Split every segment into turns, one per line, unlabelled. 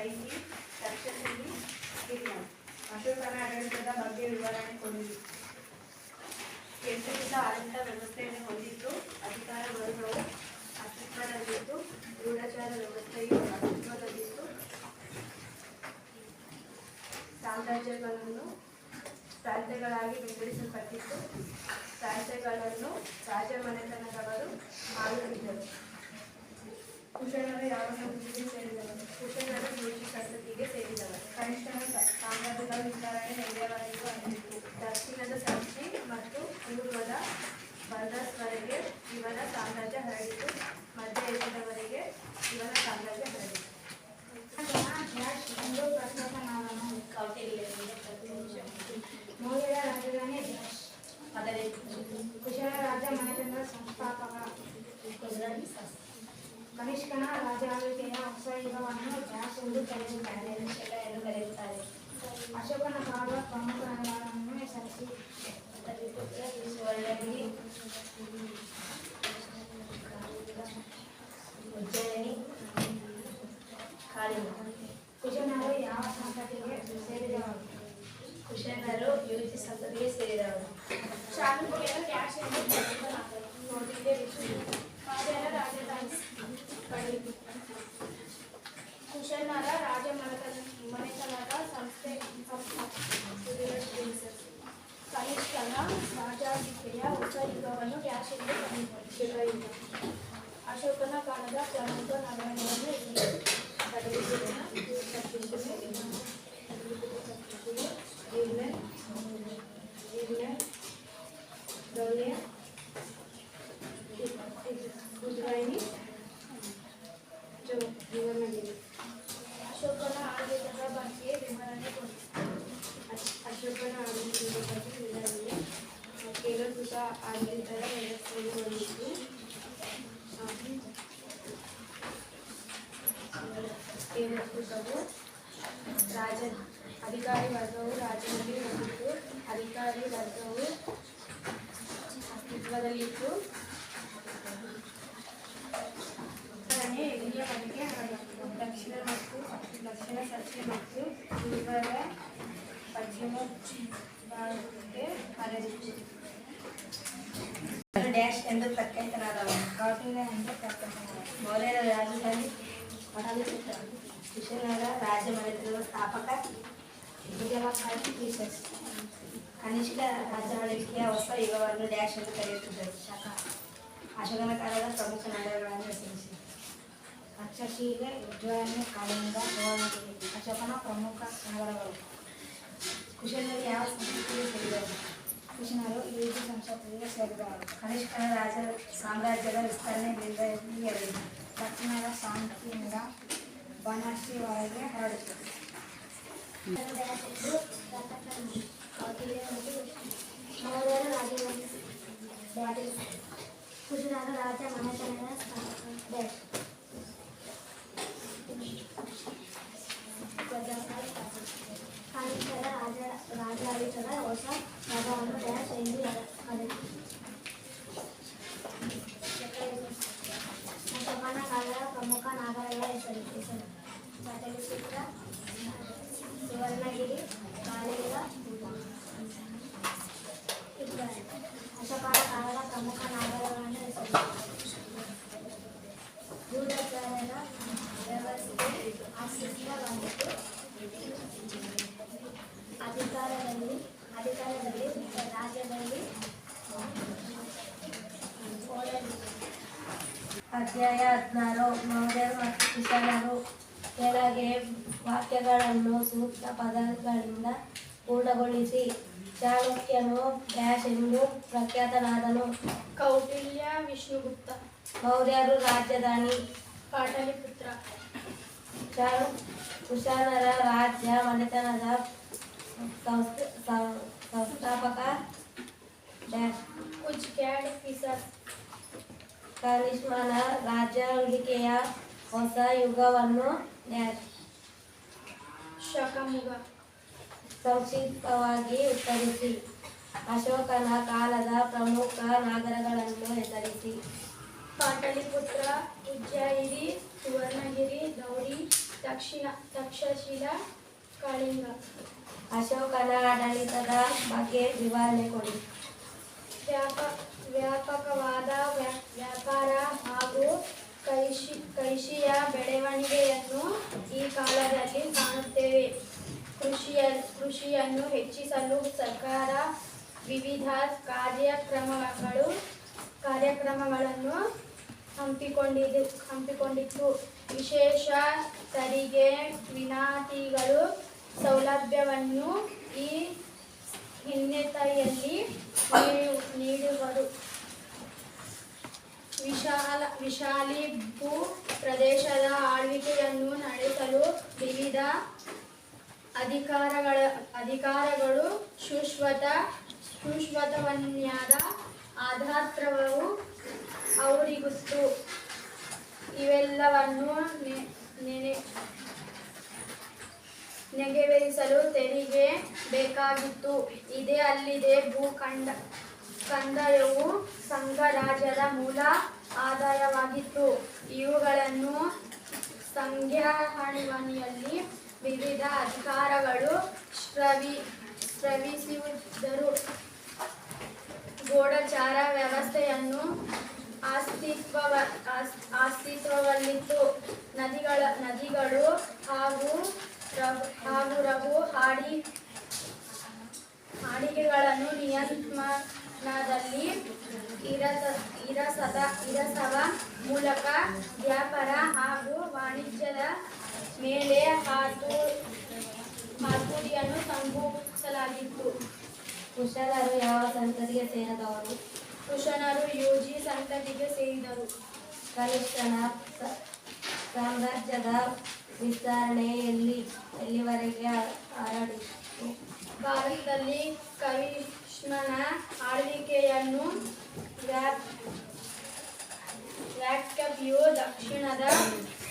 ಸುವರ್ಣಗಿರಿ ತಕ್ಷಣದಲ್ಲಿ
ಅಶೋಕನ ಆಡಳಿತದ ಬಗ್ಗೆ ವಿವರಣೆ ಕೊಡಿರಿ
ಕೇಂದ್ರದಿಂದ ಆಡಳಿತ ವ್ಯವಸ್ಥೆಯನ್ನು ಹೊಂದಿದ್ದು ಅಧಿಕಾರ ವರ್ಗವು ಅಸ್ತಿತ್ವದಲ್ಲಿದ್ದು ಗೂಢಚಾರ ವ್ಯವಸ್ಥೆಯು ಅಸ್ತಿತ್ವದಲ್ಲಿದ್ದು, ಸಾಮ್ರಾಜ್ಯಗಳನ್ನು ಪ್ರಾಂತ್ಯಗಳಾಗಿ ವಿಂಗಡಿಸಲ್ಪಟ್ಟಿದ್ದು ಪ್ರಾಂತ್ಯಗಳನ್ನು ರಾಜಮನೆತನದವರು ಆಳುತ್ತಿದ್ದರು
ಕುಶಲರು ಯಾವ ಸಂಸ್ಕೃತಿ ಸೇರಿದರು?
ಕುಶಲರು ಪಂಕ್ತಿಗೆ ಸೇರಿದವರು
ಕನಿಷ್ಠ ಕನಿಷ್ಕನ ರಾಜಾಳ್ವಿಕೆಯ ಹೊಸ ಯುಗವನ್ನು ಡ್ಯಾಶ್ ಎಂದು ಕರೆಯುತ್ತಾರೆ
ಶಕ ಎಂದು ಕರೆಯುತ್ತಾರೆ
ಅಶೋಕನ ಕಾಲದ ಪ್ರಮುಖ ನಗರಗಳನ್ನು ಹೆಸರಿಸಿ
ಪಟಲಿಪುತ್ರ ಸುವರ್ಣಗಿರಿ ಉಜ್ಜಯಿನಿ ಕಾಳಿಂಗ
ಕುಶನರು ಯಾವ ಸಂತತಿಗೆ ಸೇರಿದವರು
ಕುಶನರು ಯುಜಿ ಸಂತತಿಗೆ ಸೇರಿದವರು
ಚಾಲುಕ್ಯರ ಡ್ಯಾಶ್ ಎಂದು ನೋಡಿದ್ದೆ ಕಾವ್ಯರ ರಾಜಧಾನಿ ಕುಶಲರ ರಾಜ ಮನೆತನ ಮನೆತನದ ಸಂಸ್ಥೆ ಕನಿಷ್ಠನ ರಾಜಾಧಿಕೆಯ ಹೊಸ ಯುಗವನ್ನು ಡ್ಯಾಶ್ ಎಂದು ಕರೆಯುತ್ತಾರೆ ಅಶೋಕನ ಕಾಲದ ಪ್ರಮುಖ ನಗರಗಳನ್ನು ಅಶೋಕನ ಆಡಳಿತದ ಬಗ್ಗೆ ವಿವರಣೆ ಕೊಡಿ
ಅಶೋಕನ ಆಡಳಿತದ ಬಗ್ಗೆ ವಿವರಣೆ ಕೇಂದ್ರೀಕೃತ ಆಡಳಿತದ ವ್ಯವಸ್ಥೆಯನ್ನು ಹೊಂದಿದ್ದು ಕೇಂದ್ರೀಕೃತವು ರಾಜ ಅಧಿಕಾರಿ ವರ್ಗವು ರಾಜ್ಯದಲ್ಲಿ ಹೊಂದಿದ್ದು ಅಧಿಕಾರಿ ವರ್ಗವು ಅಸ್ತಿತ್ವದಲ್ಲಿದ್ದು
అలాగే డాష్
ఎందుకు తక్కువ అవుతున్నారా
కాకుండా ఎందుకు తక్కువ
మౌర్య రాజధాని విషయనగర రాజ్య స్థాపక విజయవాడి టీచర్స్
కనిష్క
రాజ్యవళికి వస్తా యువవర్ణ డాష్ ఎందుకు కలిగిస్తుంది శాఖ అశోకన కాలంలో ప్రముఖ రచించింది. ನಗರಗಳನ್ನು ಹೆಸರಿಸಿ
ತಕ್ಷಶಿಲೆ ಉಜ್ಜಯಿನಿ ಕಳಿಂಗ ಸುವರ್ಣಗಿರಿ ಅಶೋಕನ ಪ್ರಮುಖ ನಗರಗಳು
ಕುಶಲರು ಯಾವ ಸಂಸ್ಕೃತಿಗೆ ಸೇರಿದರು
ಕುಶನರು ಯುಜಿ ಸಂಸ್ಕೃತಿಗೆ ಸೇರಿದವರು
ಕನಿಷ್ಕನ ರಾಜ ಸಾಮ್ರಾಜ್ಯದ ವಿಸ್ತರಣೆಯಿಂದ ಎರಡಿತು
ದಕ್ಷಿಣದ ಶಾಂತಿಯಿಂದ ಬನರ್ಸಿವರೆಗೆ ಹರಡಿತು
ಮೌರ್ಯರ ರಾಜಧಾನಿ ಕುಶಲರ ರಾಜ ಮನೆತನದ ಸ್ಥಾಪಕ ಡ್ಯಾಶ್ ಕಾನಿಷ್ಕರ ರಾಜ ರಾಜಾಡಳಿತದ ಹೊಸ ನಗರವನ್ನು ಡ್ಯಾಶ್ ಎಂದು ಕರೆಯುತ್ತಾರೆ ಅಶೋಕನ ಕಾಲದ ಪ್ರಮುಖ ನಗರಗಳ ಹೆಸರು ಹೆಸರು ಪಟಲಿಪುತ್ರ ಸುವರ್ಣಗಿರಿ ಅಧಿಕಾರದಲ್ಲಿ ಅಧಿಕಾರದಲ್ಲಿ ರಾಜ್ಯದಲ್ಲಿ ಓಡಾಡಿ
ಅಧ್ಯಾಯ ಹದಿನಾರು ಮೌರ್ಯರು ಮತ್ತು ಕುಶಲರು ಕೆಳಗೆ ವಾಕ್ಯಗಳನ್ನು ಸೂಕ್ತ ಪದಗಳಿಂದ ಪೂರ್ಣಗೊಳಿಸಿ ಚಾಣಕ್ಯನು ಡ್ಯಾಶ್ ಎಂದು ಪ್ರಖ್ಯಾತನಾದನು
ಕೌಟಿಲ್ಯ ವಿಷ್ಣುಗುಪ್ತ
ಮೌರ್ಯರು ರಾಜಧಾನಿ
ಪಾಟಲಿಪುತ್ರ
ಚಾಣು ಕುಶಾನರ ರಾಜ್ಯ ಮನೆತನದ ಸಂಸ್ಥ- ಕನಿಷ್ಮನ ರಾಜ್ಯಾಳ್ವಿಕೆಯ ಹೊಸ ಯುಗವನ್ನು ಡ್ಯಾಶ್
ಶಕಮುಗ
ಸಂಕ್ಷಿಪ್ತವಾಗಿ ಉತ್ತರಿಸಿ ಅಶೋಕನ ಕಾಲದ ಪ್ರಮುಖ ನಗರಗಳನ್ನು ಹೆಸರಿಸಿ
ಪಾಟಲಿಪುತ್ರ ಉಜ್ಜಯಿನಿ ಸುವರ್ಣಗಿರಿ ಗೌರಿ ದಕ್ಷಿಣ ತಕ್ಷಶಿಲ ಕಳಿಂಗ
ಅಶೋಕನ ಆಡಳಿತದ ಬಗ್ಗೆ ವಿವರಣೆ ಕೊಡಿ
ವ್ಯಾಪ ವ್ಯಾಪಕವಾದ ವ್ಯಾ- ವ್ಯಾಪಾರ ಹಾಗೂ ಕೃಷಿಯ ಬೆಳವಣಿಗೆಯನ್ನು ಈ ಕಾಲದಲ್ಲಿ ಕಾಣುತ್ತೇವೆ. ಕೃಷಿಯ, ಕೃಷಿಯನ್ನು ಹೆಚ್ಚಿಸಲು ಸರ್ಕಾರ ವಿವಿಧ ಕಾರ್ಯಕ್ರಮಗಳು, ಕಾರ್ಯಕ್ರಮಗಳನ್ನು ಹಂಪಿಕೊಂಡಿದೆ ಹಂಪಿಕೊಂಡಿತ್ತು ವಿಶೇಷ ತೆರಿಗೆ ವಿನಾಯಿತಿಗಳು ಸೌಲಭ್ಯವನ್ನು ಈ ಹಿನ್ನೆಲೆಯಲ್ಲಿ ನೀಡುವರು. ವಿಶಾಲ ವಿಶಾಲಿ ಭೂ ಪ್ರದೇಶದ ಆಳ್ವಿಕೆಯನ್ನು ನಡೆಸಲು ವಿವಿಧ ಅಧಿಕಾರಗಳ ಅಧಿಕಾರಗಳು ಶುಶ್ವತ ಶುಶ್ವತವನ್ಯಾದ ಆಧಾತ್ರವು ಅವರಿಗುತ್ತು ಇವೆಲ್ಲವನ್ನು ನೆನೆ ನೆಗೆವೇರಿಸಲು ತೆರಿಗೆ ಬೇಕಾಗಿತ್ತು. ಇದೇ ಅಲ್ಲಿದೆ. ಭೂಖಂಡ ಕಂದಾಯವು ಸಂಘ ರಾಜ್ಯದ ಮೂಲ ಆದಾಯವಾಗಿತ್ತು. ಇವುಗಳನ್ನು ಸಂಗ್ರಹಣೆಯಲ್ಲಿ ವಿವಿಧ ಅಧಿಕಾರಗಳು ಶ್ರವಿ ಶ್ರವಿಸಿದರು ಗೋಡಚಾರ ವ್ಯವಸ್ಥೆಯನ್ನು ಅಸ್ತಿತ್ವವ, ಅಸ್- ಅಸ್ತಿತ್ವದಲ್ಲಿತ್ತು. ನದಿಗಳ, ನದಿಗಳು ಹಾಗೂ ರಘು ಹಾಡಿ ಹಾಡಿಗೆಗಳನ್ನು ನಿಯಂತ್ರಣದಲ್ಲಿ ಇರಸ ಇರಸದ ಇರಸವ ಮೂಲಕ ವ್ಯಾಪಾರ ಹಾಗೂ ವಾಣಿಜ್ಯದ ಮೇಲೆ ಹಾತು ಹಾತುರಿಯನ್ನು ಸಂಭವಿಸಲಾಗಿತ್ತು
ಕುಶಲರು ಯಾವ ಸಂತತಿಗೆ ಸೇರಿದವರು?
ಕುಶನರು ಯುಜಿ ಸಂತತಿಗೆ ಸೇರಿದರು.
ಕನಿಷ್ಠನ ಸಾಮ್ರಾಜ್ಯದ ವಿಸ್ತರಣೆಯಲ್ಲಿ ಎಲ್ಲಿವರೆಗೆ ಹರಡಿತು
ಭಾರತದಲ್ಲಿ ಕವಿಷ್ಮನ ಆಳ್ವಿಕೆಯನ್ನು ವ್ಯಾಖ್ಯೆಯು ದಕ್ಷಿಣದ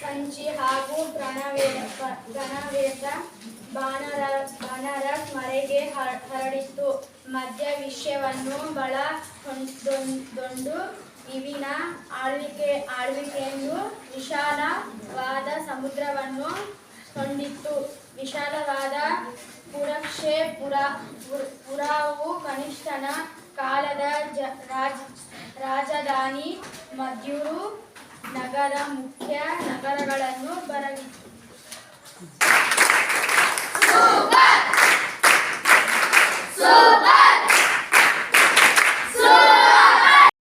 ಸಂಚಿ ಹಾಗೂ ಪ್ರಣವೇದ ಪ್ರಣವೇದ ಬಾನರ ಬಾನರ ಮರೆಗೆ ಹರಡಿತ್ತು. ಮಧ್ಯ ವಿಷಯವನ್ನು ಬಳ ದೊಂದು ಇವಿನ ಆಳ್ವಿಕೆ ಆಳ್ವಿಕೆಯನ್ನು ವಿಶಾಲವಾದ ಸಮುದ್ರವನ್ನು ಹೊಂದಿತ್ತು ವಿಶಾಲವಾದ ಪುರಕ್ಷೆ ಪುರ, ಪುರ- ಪುರಾವು ಕನಿಷ್ಠನ ಕಾಲದ ಜ, ರಾಜ, ರಾಜಧಾನಿ ಮದ್ಯೂರು ನಗರ, ಮುಖ್ಯ ನಗರಗಳನ್ನು ಬರಲಿತ್ತು
ಸೂಪರ್!